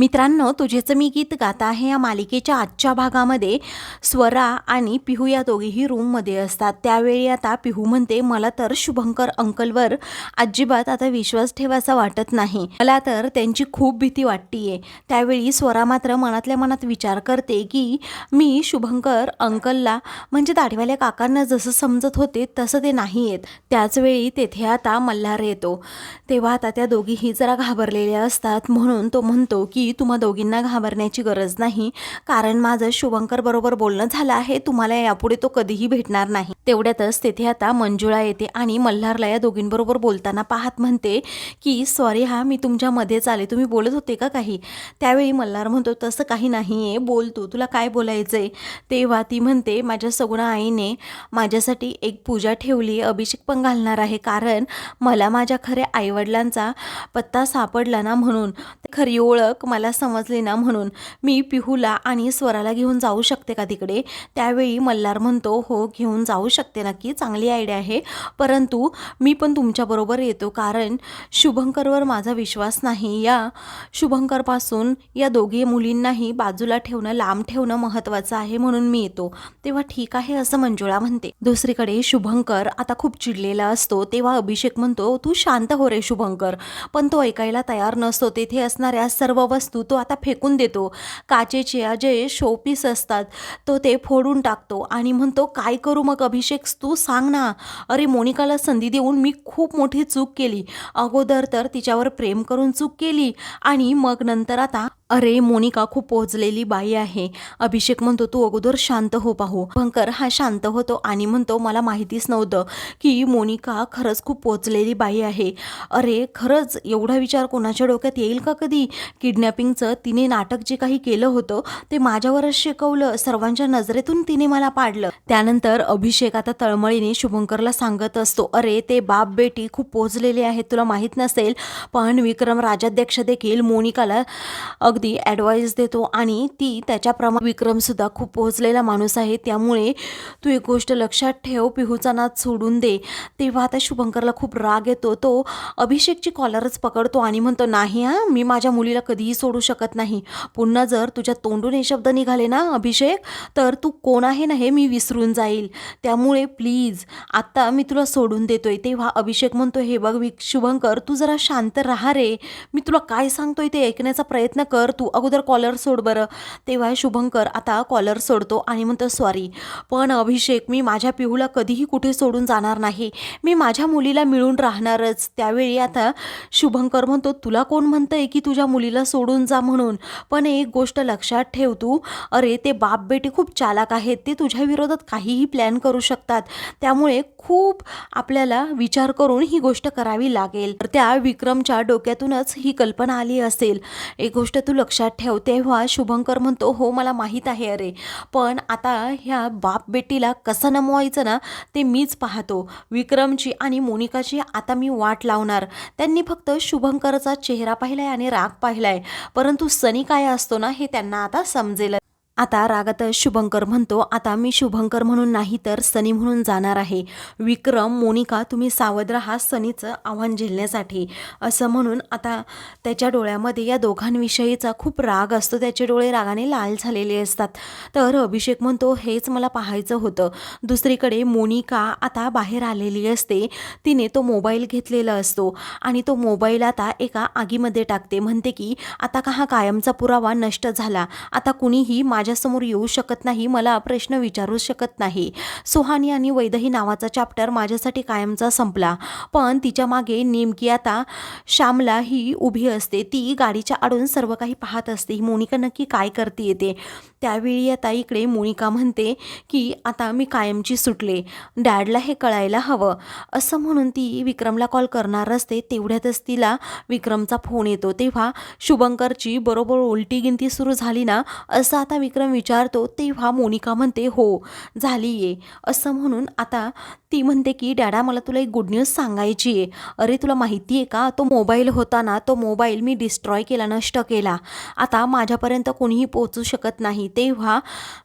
मित्रांनो तुझेचं मी गीत गात आहे. या मालिकेच्या आजच्या भागामध्ये स्वरा आणि पिहू या दोघेही रूममध्ये असतात. त्यावेळी आता पिहू म्हणते मला तर शुभंकर अंकलवर अजिबात आता विश्वास ठेवायचा वाटत नाही. मला तर त्यांची खूप भीती वाटतीये. त्यावेळी स्वरा मात्र मनातल्या मनात विचार करते की मी शुभंकर अंकलला म्हणजे दाढीवाल्या काकांना जसं समजत होते तसं ते नाही आहेत त्याचवेळी तेथे आता मल्हार येतो. तेव्हा आता त्या दोघीही जरा घाबरलेल्या असतात. म्हणून तो म्हणतो की तुम्हा दोघींना घाबरण्याची गरज नाही. कारण माझं शुभंकर बरोबर बोलणं झालं आहे तुम्हाला यापुढे तो कधीही भेटणार नाही. तेवढ्यातच तेथे आता मंजुळा येते आणि मल्हारला या दोघींबरोबर बोलताना पाहत म्हणते की सॉरी हा मी तुमच्या मध्येच आले. तुम्ही बोलत होते का काही? त्यावेळी मल्हार म्हणतो तसं काही नाही आहे बोल तू. तुला काय बोलायचं आहे तेव्हा ती म्हणते माझ्या सगुणा आईने माझ्यासाठी एक पूजा ठेवली. अभिषेक पण घालणार आहे. कारण मला माझ्या खऱ्या आईवडिलांचा पत्ता सापडला ना म्हणून. खरी ओळख मला समजली ना म्हणून मी पिहूला आणि स्वराला घेऊन जाऊ शकते का तिकडे? त्यावेळी मल्हार म्हणतो हो घेऊन जाऊ शकते नक्की. चांगली आयडिया आहे. परंतु मी पण तुमच्याबरोबर येतो. कारण शुभंकरवर माझा विश्वास नाही. या शुभंकरपासून या दोघी मुलींनाही बाजूला ठेवणं लांब ठेवणं महत्त्वाचं आहे म्हणून मी येतो. तेव्हा ठीक आहे असं मंजुळा म्हणते. दुसरीकडे शुभंकर आता खूप चिडलेला असतो. तेव्हा अभिषेक म्हणतो तू शांत हो रे शुभंकर. पण तो ऐकायला तयार नसतो. तेथे असणाऱ्या सर्व वस्तू तो आता फेकून देतो. काचेचे जे शोपीस असतात तो ते फोडून टाकतो आणि म्हणतो काय करू मग अभिषेक तू सांग ना. अरे मोनिकाला संधी देऊन मी खूप मोठी चूक केली. अगोदर तर तिच्यावर प्रेम करून चूक केली आणि मग नंतर आता अरे मोनिका खूप पोहोचलेली बाई आहे. अभिषेक म्हणतो तू अगोदर शांत हो पाहू. भंकर हा शांत होतो आणि म्हणतो मला माहितीच नव्हतं की मोनिका खरंच खूप पोचलेली बाई आहे. अरे खरंच? एवढा विचार कोणाच्या डोक्यात येईल का कधी? किडनॅपिंगचं तिने नाटक जे काही केलं होतं ते माझ्यावरच शिकवलं. सर्वांच्या नजरेतून तिने मला पाडलं. त्यानंतर अभिषेक आता तळमळीने शुभंकरला सांगत असतो अरे ते बाप बेटी खूप पोचलेले आहेत तुला माहीत नसेल पण विक्रम राजाध्यक्ष देखील मोनिकाला अगदी ॲडवाईस देतो आणि ती त्याच्याप्रमाणे विक्रमसुद्धा खूप पोहोचलेला माणूस आहे. त्यामुळे तू एक गोष्ट लक्षात ठेव पिहूचा नाद सोडून दे. तेव्हा आता शुभंकरला खूप राग येतो. तो अभिषेकची कॉलरच पकडतो आणि म्हणतो नाही हां मी माझ्या मुलीला कधीही सोडू शकत नाही. पुन्हा जर तुझ्या तोंडून हे शब्द निघाले ना अभिषेक तर तू कोण आहे ना हे मी विसरून जाईल. त्यामुळे प्लीज आत्ता मी तुला सोडून देतोय. तेव्हा अभिषेक म्हणतो हे बघ शुभंकर तू जरा शांत राहा रे. मी तुला काय सांगतोय ते ऐकण्याचा प्रयत्न कर. तू अगोदर कॉलर सोड बरं. तेव्हा शुभंकर आता कॉलर सोडतो आणि म्हणतो सॉरी पण अभिषेक मी माझ्या पिहूला कधीही कुठे सोडून जाणार नाही. मी माझ्या मुलीला मिळून राहणारच. त्यावेळी आता शुभंकर म्हणतो तुला कोण म्हणतंय की तुझ्या मुलीला सोडून जा म्हणून? पण एक गोष्ट लक्षात ठेव तू. अरे ते बाप बेटे खूप चालाक आहेत. ते तुझ्या विरोधात काहीही प्लॅन करू शकतात. त्यामुळे खूप आपल्याला विचार करून ही गोष्ट करावी लागेल. तर त्या विक्रमच्या डोक्यातूनच ही कल्पना आली असेल. एक गोष्ट तू लक्षात ठेव तेव्हा शुभंकर म्हणतो हो मला माहीत आहे अरे. पण आता ह्या बाप बेटीला कसं नमवायचं ना ते मीच पाहतो. विक्रमची आणि मोनिकाची आता मी वाट लावणार. त्यांनी फक्त शुभंकरचा चेहरा पाहिलाय आणि राग पाहिलाय. परंतु सनी काय असतो ना हे त्यांना आता समजेल आता रागात शुभंकर म्हणतो आता मी शुभंकर म्हणून नाही तर सनी म्हणून जाणार आहे. विक्रम मोनिका तुम्ही सावध राहा सनीचं आव्हान झेलण्यासाठी. असं म्हणून आता त्याच्या डोळ्यामध्ये या दोघांविषयीचा खूप राग असतो. त्याचे डोळे रागाने लाल झालेले असतात. तर अभिषेक म्हणतो हेच मला पाहायचं होतं. दुसरीकडे मोनिका आता बाहेर आलेली असते. तिने तो मोबाईल घेतलेला असतो आणि तो मोबाईल आता एका आगीमध्ये टाकते. म्हणते की आता का हा कायमचा पुरावा नष्ट झाला? आता कुणीही माझ्या माझ्यासमोर येऊ शकत नाही मला प्रश्न विचारू शकत नाही. सुहानी आणि वैदही नावाचा चॅप्टर माझ्यासाठी कायमचा संपला. पण तिच्यामागे नेमकी आता श्यामला ही उभी असते. ती गाडीच्या आडून सर्व काही पाहत असते. ही मोनिका नक्की काय करते येते. त्यावेळी आता इकडे मोनिका म्हणते की आता मी कायमची सुटले. डॅडला हे कळायला हवं. असं म्हणून ती विक्रमला कॉल करणार असते तेवढ्यातच तिला विक्रमचा फोन येतो. तेव्हा शुभंकरची बरोबर उलटी गिनती सुरू झाली ना असं आता विक्रम विक्रम विचारतो तेव्हा मोनिका म्हणते हो झाली आहे असं म्हणून आता ती म्हणते की डॅडा मला तुला एक गुड न्यूज सांगायची आहे अरे तुला माहिती आहे का? तो मोबाईल होता ना तो मोबाईल मी डिस्ट्रॉय केला नष्ट केला. आता माझ्यापर्यंत कोणीही पोचू शकत नाही. तेव्हा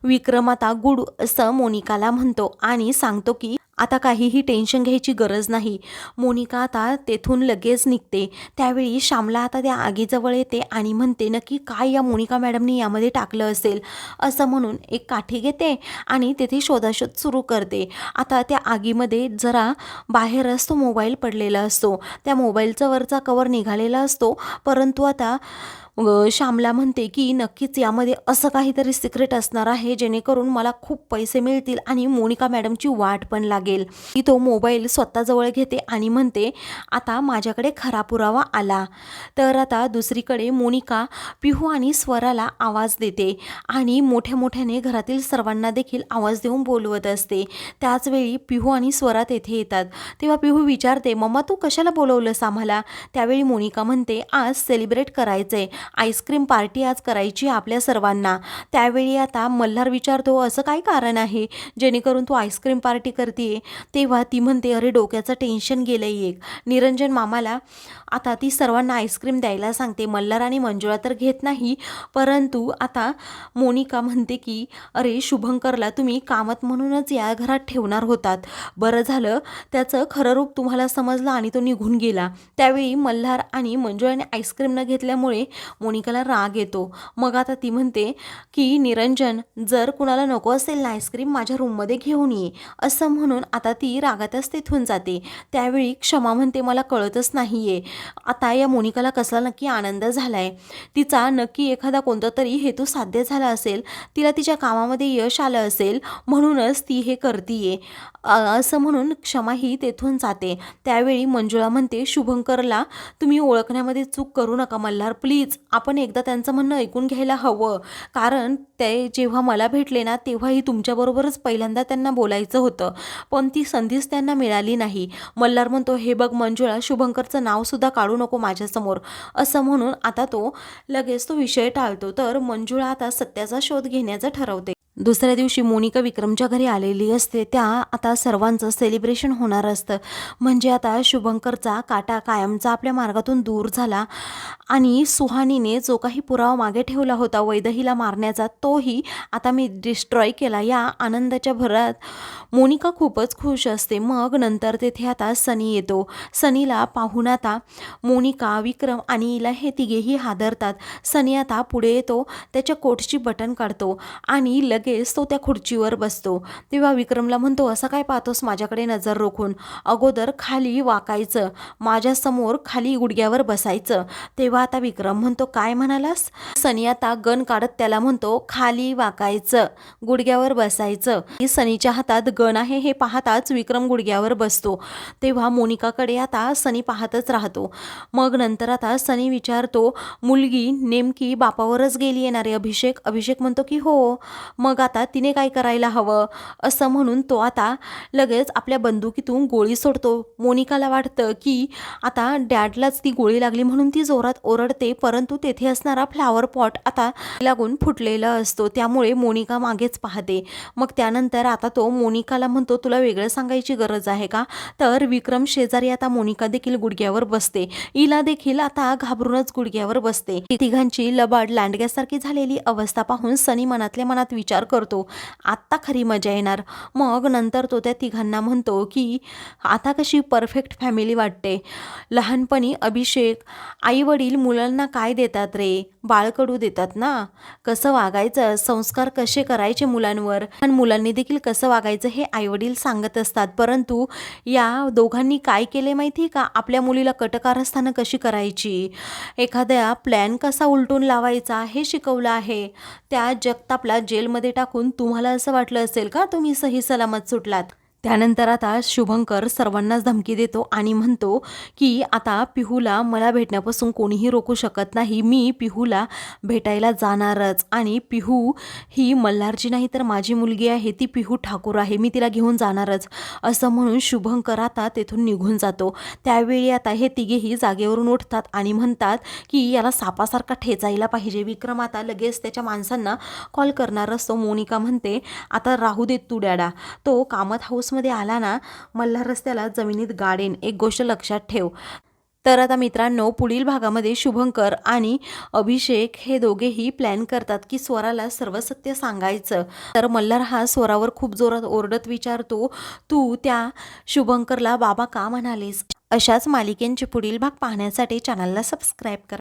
विक्रम आता गुड असं मोनिकाला म्हणतो आणि सांगतो की आता काहीही टेन्शन घ्यायची गरज नाही. मोनिका आता तेथून लगेच निघते. त्यावेळी श्यामला आता त्या आगीजवळ येते आणि म्हणते नक्की काय या मोनिका मॅडमनी यामध्ये टाकलं असेल? असं म्हणून एक काठी घेते आणि तेथे शोधाशोध सुरू करते. आता त्या आगीमध्ये जरा बाहेरच तो मोबाईल पडलेला असतो. त्या मोबाईलचा वरचा कवर निघालेला असतो. परंतु आता श्यामला म्हणते की नक्कीच यामध्ये असं काहीतरी सिक्रेट असणार आहे जेणेकरून मला खूप पैसे मिळतील आणि मोनिका मॅडमची वाट पण लागेल. ती तो मोबाईल स्वतःजवळ घेते आणि म्हणते आता माझ्याकडे खरा पुरावा आला. तर आता दुसरीकडे मोनिका पिहू आणि स्वराला आवाज देते आणि मोठ्या मोठ्याने घरातील सर्वांना देखील आवाज देऊन बोलवत असते. त्याचवेळी पिहू आणि स्वरा तेथे येतात. तेव्हा पिहू विचारते मम्मा तू कशाला बोलवलंस आम्हाला? त्यावेळी मोनिका म्हणते आज सेलिब्रेट करायचंय. आईस्क्रीम पार्टी आज करायची आपल्या सर्वांना. त्यावेळी आता मल्हार विचारतो असं काय कारण आहे? जेणेकरून तू आईस्क्रीम पार्टी करते तेव्हा ती म्हणते अरे डोक्याचं टेन्शन गेलं एक. निरंजन मामाला आता ती सर्वांना आईस्क्रीम द्यायला सांगते. मल्हार आणि मंजुळा तर घेत नाही परंतु आता मोनिका म्हणते की अरे शुभंकरला तुम्ही कामत म्हणूनच या घरात ठेवणार होतात. बरं झालं त्याचं खरं रूप तुम्हाला समजलं आणि तो निघून गेला. त्यावेळी मल्हार आणि मंजुळाने आईस्क्रीम न घेतल्यामुळे मोनिकाला राग येतो. मग आता ती म्हणते की निरंजन जर कुणाला नको असेल ना आईस्क्रीम माझ्या रूममध्ये घेऊन ये. असं म्हणून आता ती रागातच तिथून जाते. त्यावेळी क्षमा म्हणते मला कळतच नाही आहे आता या मोनिकाला कसला नक्की आनंद झाला आहे तिचा नक्की एखादा कोणता तरी हेतू साध्य झाला असेल तिला तिच्या कामामध्ये यश आलं असेल म्हणूनच ती हे करतीये. असं म्हणून क्षमा ही तेथून जाते. त्यावेळी मंजुळा म्हणते शुभंकरला तुम्ही ओळखण्यामध्ये चूक करू नका मल्हार प्लीज. आपण एकदा त्यांचं म्हणणं ऐकून घ्यायला हवं. कारण ते जेव्हा मला भेटले ना तेव्हाही तुमच्याबरोबरच पहिल्यांदा त्यांना बोलायचं होतं. पण ती संधीच त्यांना मिळाली नाही. मल्हार म्हणतो हे बघ मंजुळा शुभंकरचं नावसुद्धा काढू नको माझ्यासमोर. असं म्हणून आता तो लगेच तो विषय टाळतो. तर मंजुळा आता सत्याचा शोध घेण्याचं ठरवते. दुसऱ्या दिवशी मोनिका विक्रमच्या घरी आलेली असते. त्या आता सर्वांचं सेलिब्रेशन होणार असतं. म्हणजे आता शुभंकरचा काटा कायमचा आपल्या मार्गातून दूर झाला आणि सुहानीने जो काही पुरावा मागे ठेवला होता वैदहीला मारण्याचा तोही आता मी डिस्ट्रॉय केला. या आनंदाच्या भरात मोनिका खूपच खुश असते. मग नंतर तेथे आता सनी येतो. सनीला पाहून आता मोनिका विक्रम आणि इला हे तिघेही हादरतात. सनी आता पुढे येतो. त्याच्या कोटची बटन काढतो आणि लग लगेच तो त्या खुर्चीवर बसतो. तेव्हा विक्रमला म्हणतो असं काय पाहतोस माझ्याकडे नजर रोखून? अगोदर खाली वाकायचं माझ्यासमोर खाली गुडघ्यावर बसायचं. तेव्हा आता विक्रम म्हणतो काय म्हणालास? सनी आता गन काढत त्याला म्हणतो खाली वाकायचं गुडघ्यावर बसायचं. ही सनीच्या हातात गण आहे हे पाहताच विक्रम गुडघ्यावर बसतो. तेव्हा मोनिकाकडे आता सनी पाहतच राहतो. मग नंतर आता सनी विचारतो मुलगी नेमकी बापावरच गेली येणारे अभिषेक? अभिषेक म्हणतो की हो. मग मग आता तिने काय करायला हवं? असं म्हणून तो आता लगेच आपल्या बंदुकीतून गोळी सोडतो. मोनिकाला वाटतं की आता डॅडलाच ती गोळी लागली म्हणून ती जोरात ओरडते परंतु तेथे असणारा फ्लावर पॉट आता लागून फुटलेला असतो. त्यामुळे मोनिका मागेच पाहते. मग त्यानंतर आता तो मोनिकाला म्हणतो तुला वेगळं सांगायची गरज आहे का? तर विक्रम शेजारी आता मोनिका देखील गुडघ्यावर बसते. इला देखील आता घाबरूनच गुडघ्यावर बसते. तिघांची लबाड लांडग्यासारखी झालेली अवस्था पाहून सनी मनातल्या मनात विचार करतो. आत्ता खरी मजा येणार. मग नंतर तो त्या तिघांना म्हणतो की आता कशी परफेक्ट फॅमिली वाटते. लहानपणी अभिषेक आई वडील मुलांना काय देतात रे? बाळकडू देतात ना? कसं वागायचं? संस्कार कसे करायचे मुलांवर? आणि मुलांनी देखील कसं वागायचं हे आईवडील सांगत असतात. परंतु या दोघांनी काय केले माहिती का? आपल्या मुलीला कटकारस्थानं कशी करायची? एखाद्या प्लॅन कसा उलटून लावायचा? हे शिकवलं आहे. त्या जगतापला जेलमध्ये टाकून तुम्हाला असं वाटलं असेल का? तुम्ही सही सलामत सुटलात. त्यानंतर आता शुभंकर सर्वांनाच धमकी देतो आणि म्हणतो की आता पिहूला मला भेटण्यापासून कोणीही रोखू शकत नाही. मी पिहूला भेटायला जाणारच. आणि पिहू ही मल्हारची नाही तर माझी मुलगी आहे. ती पिहू ठाकूर आहे. मी तिला घेऊन जाणारच. असं म्हणून शुभंकर आता तेथून निघून जातो. त्यावेळी आता हे तिघेही जागेवरून उठतात आणि म्हणतात की याला सापासारखा ठेचायला पाहिजे. विक्रम आता लगेच त्याच्या माणसांना कॉल करणार असतो मोनिका म्हणते आता राहू देत तू डॅडा. तो कामत हाऊसमध्ये आला ना मल्हार रस्त्याला जमिनीत गाडेन. एक गोष्ट लक्षात ठेव. तर आता मित्रांनो पुढील भागामध्ये शुभंकर आणि अभिषेक हे दोघेही प्लॅन करतात की स्वराला सर्व सत्य सांगायचं. तर मल्हार हा स्वरावर खूप जोरात ओरडत विचारतो तू त्या शुभंकरला बाबा का म्हणालेस? अशाच मालिकेंचे पुढील भाग पाहण्यासाठी चॅनलला सबस्क्राईब करा.